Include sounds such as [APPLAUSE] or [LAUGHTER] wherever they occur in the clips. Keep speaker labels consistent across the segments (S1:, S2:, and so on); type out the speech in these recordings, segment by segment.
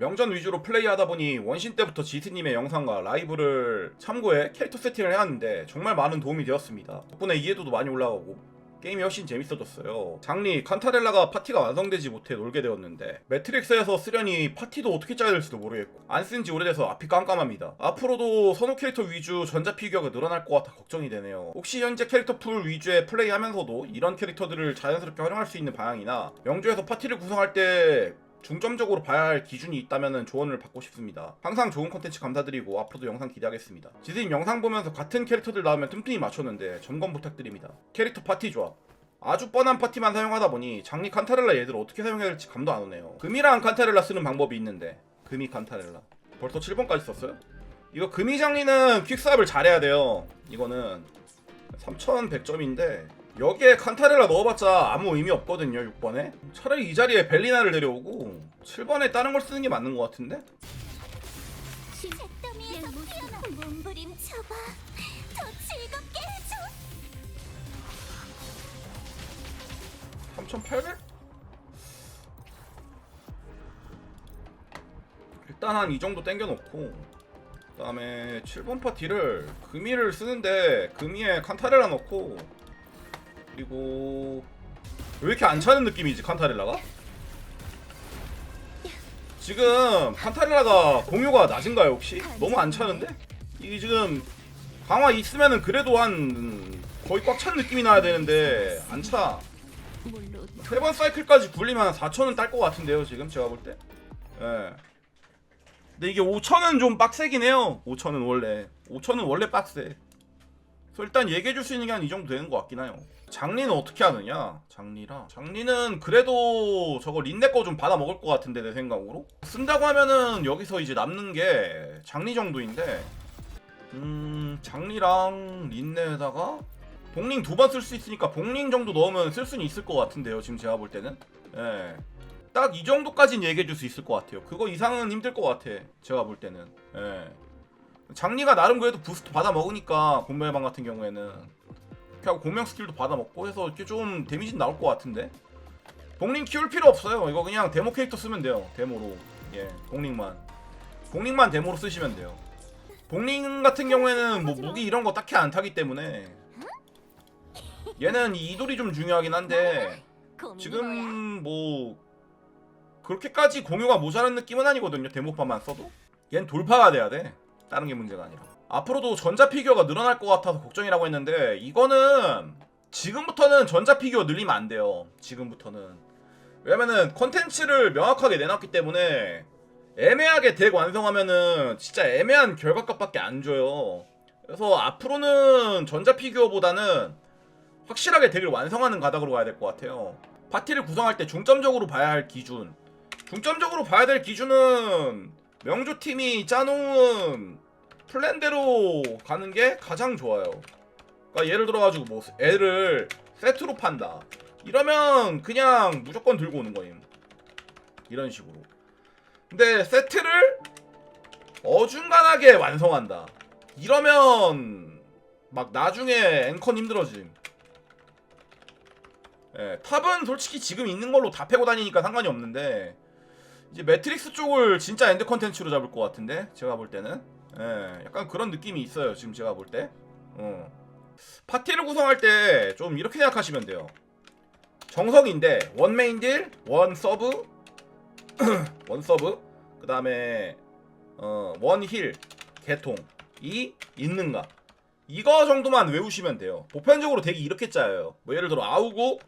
S1: 명전 위주로 플레이하다 보니 원신 때부터 지스님의 영상과 라이브를 참고해 캐릭터 세팅을 해왔는데 정말 많은 도움이 되었습니다. 덕분에 이해도도 많이 올라가고 게임이 훨씬 재밌어졌어요. 장리 칸타렐라가 파티가 완성되지 못해 놀게 되었는데 매트릭스에서 쓰려니 파티도 어떻게 짜야 될지도 모르겠고 안 쓴 지 오래돼서 앞이 깜깜합니다. 앞으로도 선호 캐릭터 위주 전자 피규어가 늘어날 것 같아 걱정이 되네요. 혹시 현재 캐릭터 풀 위주의 플레이하면서도 이런 캐릭터들을 자연스럽게 활용할 수 있는 방향이나 명조에서 파티를 구성할 때 중점적으로 봐야 할 기준이 있다면 조언을 받고 싶습니다. 항상 좋은 컨텐츠 감사드리고 앞으로도 영상 기대하겠습니다. 지드님 영상 보면서 같은 캐릭터들 나오면 틈틈이 맞췄는데 점검 부탁드립니다. 캐릭터 파티 조합. 아주 뻔한 파티만 사용하다 보니 장리 칸타렐라 얘들 어떻게 사용해야 될지 감도 안 오네요. 금이랑 칸타렐라 쓰는 방법이 있는데 금이 칸타렐라. 벌써 7번까지 썼어요? 이거 금이 장리는 퀵스왑을 잘해야 돼요. 이거는 3100점인데 여기에 칸타렐라 넣어봤자 아무 의미 없거든요 6번에 차라리 이 자리에 벨리나를 데려오고 7번에 다른 걸 쓰는 게 맞는 것 같은데?
S2: 잿더미에서 피어나 몸부림쳐봐 더 즐겁게 해줘
S1: 3800? 일단 한 이 정도 땡겨놓고 그 다음에 7번 파티를 금이를 쓰는데 금이에 칸타렐라 넣고 그리고 왜 이렇게 안 차는 느낌이지 칸타렐라가? 지금 칸타렐라가 공유가 낮은가요 혹시? 너무 안 차는데? 이게 지금 강화 있으면은 그래도 한 거의 꽉 찬 느낌이 나야 되는데 안 차. 세 번 사이클까지 굴리면 4천은 딸 것 같은데요 지금 제가 볼 때. 예. 근데 이게 5천은 좀 빡세긴 해요. 5천은 원래. 5천은 원래 빡세. 그래서 일단 얘기해 줄 수 있는 게 한 이 정도 되는 것 같긴 해요. 장리는 어떻게 하느냐? 장리라. 장리는 그래도 저거 린네 거 좀 받아 먹을 것 같은데 내 생각으로. 쓴다고 하면은 여기서 이제 남는 게 장리 정도인데. 음, 장리랑 린네에다가 복링 두 번 쓸 수 있으니까 복링 정도 넣으면 쓸 수는 있을 것 같은데요. 지금 제가 볼 때는. 예. 딱 이 정도까지는 얘기해 줄 수 있을 것 같아요. 그거 이상은 힘들 것 같아. 제가 볼 때는. 예. 장리가 나름 그래도 부스트 받아 먹으니까 공명의방 같은 경우에는 이렇게 하고 공명 스킬도 받아 먹고 해서 이렇게 좀 데미지 나올 것 같은데. 복링 키울 필요 없어요. 이거 그냥 데모 캐릭터 쓰면 돼요. 데모로. 예. 복링만. 복링만 데모로 쓰시면 돼요. 복링 같은 경우에는 뭐 무기 이런 거 딱히 안 타기 때문에 얘는 이 이돌이 좀 중요하긴 한데 지금?
S2: 뭐
S1: 그렇게까지 공유가 모자란 느낌은 아니거든요 데모판만 써도 얜 돌파가 돼야 돼 다른 게 문제가 아니라 앞으로도 전자 피규어가 늘어날 것 같아서 걱정이라고 했는데 이거는 지금부터는 전자 피규어 늘리면 안 돼요 지금부터는 왜냐면은 컨텐츠를 명확하게 내놨기 때문에 애매하게 덱 완성하면은 진짜 애매한 결과값밖에 안 줘요 그래서 앞으로는 전자 피규어보다는 확실하게 덱을 완성하는 가닥으로 가야 될 것 같아요. 파티를 구성할 때 중점적으로 봐야 할 기준. 중점적으로 봐야 될 기준은 명조 팀이 짜놓은 플랜대로 가는 게 가장 좋아요. 그러니까 예를 들어가지고 뭐 애를 세트로 판다. 이러면 그냥 무조건 들고 오는 거임. 이런 식으로. 근데 세트를 어중간하게 완성한다. 이러면 막 나중에 앵컨 힘들어짐. 예, 탑은 솔직히 지금 있는 걸로 다 패고 다니니까 상관이 없는데 이제 매트릭스 쪽을 진짜 엔드 컨텐츠로 잡을 것 같은데 제가 볼 때는 예, 약간 그런 느낌이 있어요 지금 제가 볼 때. 어. 파티를 구성할 때 좀 이렇게 생각하시면 돼요. 정석인데 원 메인 딜, 원 서브, 원 서브, 그 다음에 어, 원 힐, 개통, 이 있는가. 이거 정도만 외우시면 돼요. 보편적으로 덱이 이렇게 짜요. 뭐 예를 들어 아우고,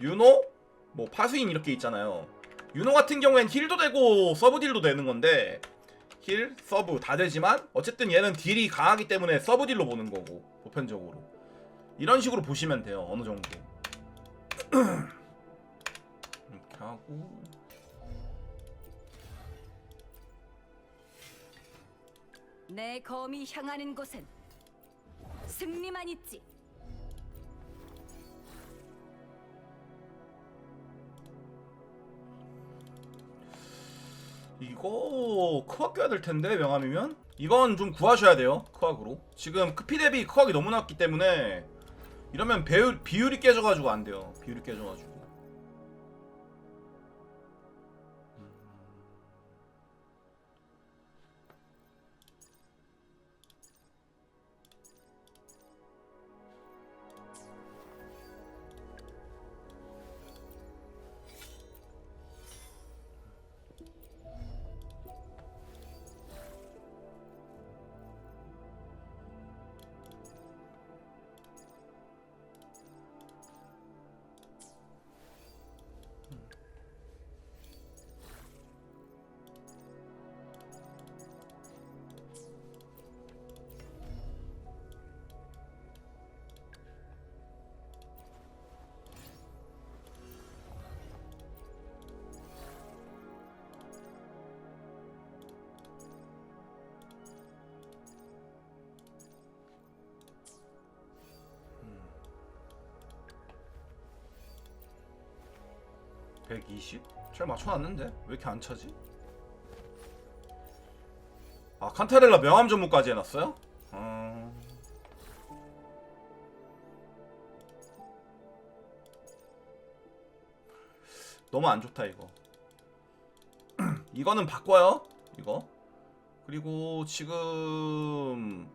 S1: 유노, 뭐 파수인 이렇게 있잖아요. 유노 같은 경우엔 힐도 되고 서브 딜도 되는 건데 힐, 서브 다 되지만 어쨌든 얘는 딜이 강하기 때문에 서브 딜로 보는 거고 보편적으로 이런 식으로 보시면 돼요. 어느 정도 [CLEARS THROAT] 이렇게 하고
S3: 내 검이 향하는 곳엔 승리만 있지.
S1: 이거 크악 껴야 될 텐데 명함이면? 이건 좀 구하셔야 돼요 크악으로. 지금 크피 대비 크악이 너무 낮기 때문에 이러면 배율, 비율이 깨져가지고 안 돼요. 비율이 깨져가지고 120? 잘 맞춰놨는데 왜 이렇게 안 차지? 아 칸타렐라 명함 전무까지 해놨어요? 어... 너무 안 좋다 이거 [CLEARS THROAT] 이거는 바꿔요 이거 그리고 지금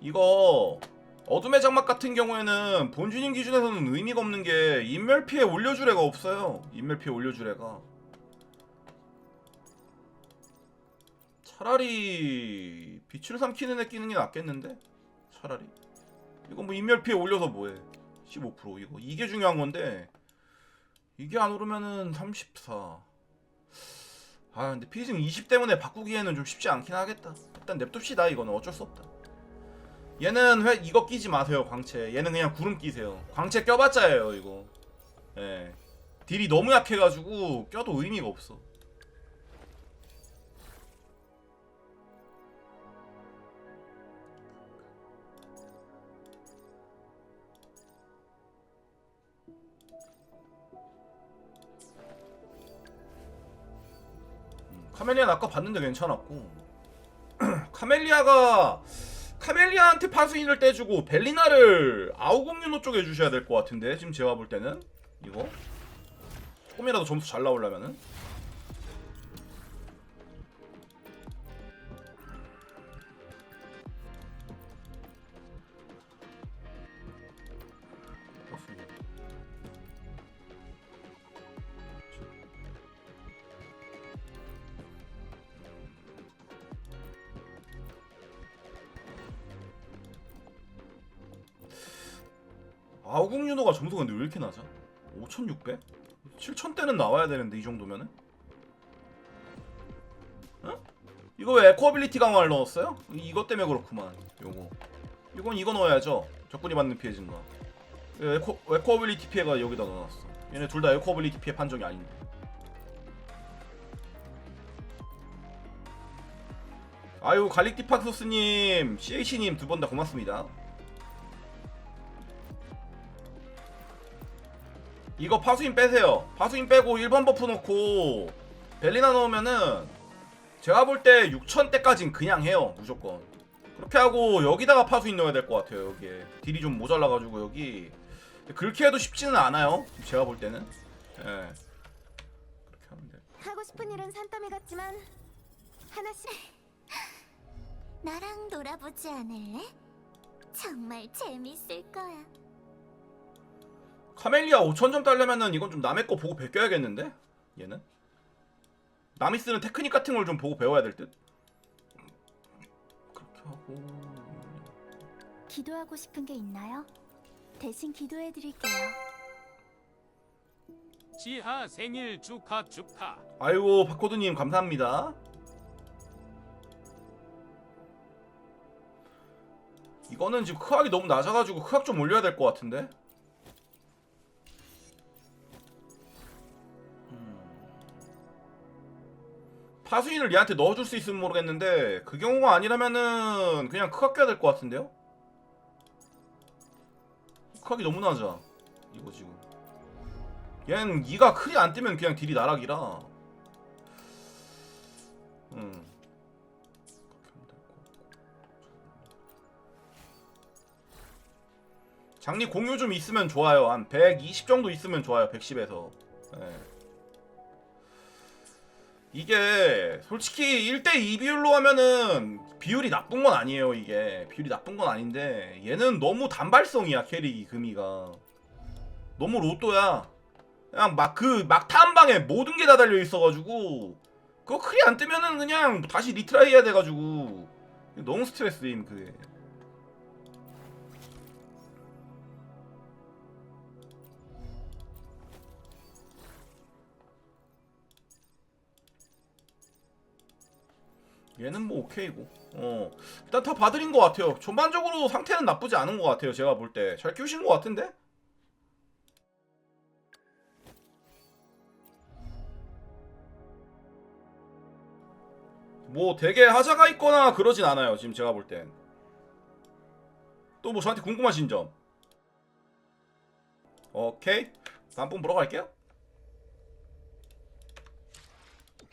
S1: 이거 어둠의 장막 같은 경우에는 본주님 기준에서는 의미가 없는 게 인멸 피해 올려줄 애가 없어요. 인멸 피해 올려줄 애가. 차라리 빛을 삼키는 애 끼는 게 낫겠는데? 차라리. 이거 뭐 인멸 피해 올려서 뭐해? 15% 이거 이게 중요한 건데 이게 안 오르면은 34. 아 근데 피징 20 때문에 바꾸기에는 좀 쉽지 않긴 하겠다. 일단 냅둡시다 이거는 어쩔 수 없다. 얘는 회 이거 끼지 마세요 광채. 얘는 그냥 구름 끼세요. 광채 껴봤자예요 이거. 예. 딜이 너무 약해가지고 껴도 의미가 없어. 음, 카멜리아 아까 봤는데 괜찮았고. [CLEARS THROAT] 카멜리아가 카멜리아한테 파수인을 떼주고 벨리나를 아우공유노 쪽에 해주셔야 될 것 같은데 지금 제가 볼 때는. 이거? 조금이라도 점수 잘 나오려면은 아우공유노가 점수가 근데 왜 이렇게 낮아? 5600? 7000대는 나와야 되는데 이 정도면은? 어? 이거 왜 에코어빌리티 강화를 넣었어요? 이- 이것 때문에 그렇구만 요거 이건 이거 넣어야죠 적군이 받는 피해 증가 에코, 에코어빌리티 피해가 여기다 넣어놨어 얘네 둘 다 에코어빌리티 피해 판정이 아닌데 아유 갈릭디팍소스님 CH님 두 번 다 고맙습니다 이거 파수인 빼세요. 파수인 빼고 1번 버프 넣고 벨리나 넣으면은 제가 볼 때 6천대까진 그냥 해요. 무조건. 그렇게 하고 여기다가 파수인 넣어야 될 것 같아요. 여기에 딜이 좀 모자라가지고 여기 그렇게 해도 쉽지는 않아요. 제가 볼 때는. 예. 그렇게 하면 돼.
S2: 하고 싶은 일은 산더미 같지만 하나씩 나랑 놀아보지 않을래? 정말 재밌을 거야.
S1: 카멜리아 5천점 따려면은 이건 좀 남의 거 보고 베껴야겠는데? 얘는? 남이 쓰는 테크닉 같은 걸 좀 보고 배워야 될 듯? 그렇게 하고
S2: 기도하고 싶은 게 있나요? 대신 기도해 드릴게요.
S4: 지하 생일 축하 축하.
S1: 아이고 박코드님 감사합니다. 이거는 지금 크악이 너무 낮아가지고 크악 좀 올려야 될 것 같은데. 파수인을 얘한테 넣어줄 수 있으면 모르겠는데 그 경우가 아니라면은 그냥 크악 껴야 될 것 같은데요? 크악이 너무 낮아. 이거 지금. 얘는 2가 크리 안 뜨면 그냥 딜이 나락이라 음. 장리 공유 좀 있으면 좋아요 한 120 정도 있으면 좋아요 110에서 이게 솔직히 1대2 비율로 하면은 비율이 나쁜 건 아니에요 이게. 비율이 나쁜 건 아닌데 얘는 너무 단발성이야 캐릭이 금이가. 너무 로또야. 그냥 막 그 막타 한 방에 모든 게 다 달려 있어가지고 그거 크리 안 뜨면은 그냥 다시 리트라이 해야 돼가지고. 너무 스트레스임 그게. 얘는 뭐 오케이고. 어 일단 다 봐드린 것 같아요. 전반적으로 상태는 나쁘지 않은 것 같아요. 제가 볼 때 잘 키우신 것 같은데. 뭐 되게 하자가 있거나 그러진 않아요. 지금 제가 볼 땐. 또 뭐 저한테 궁금하신 점. 오케이. 다음 분 보러 갈게요.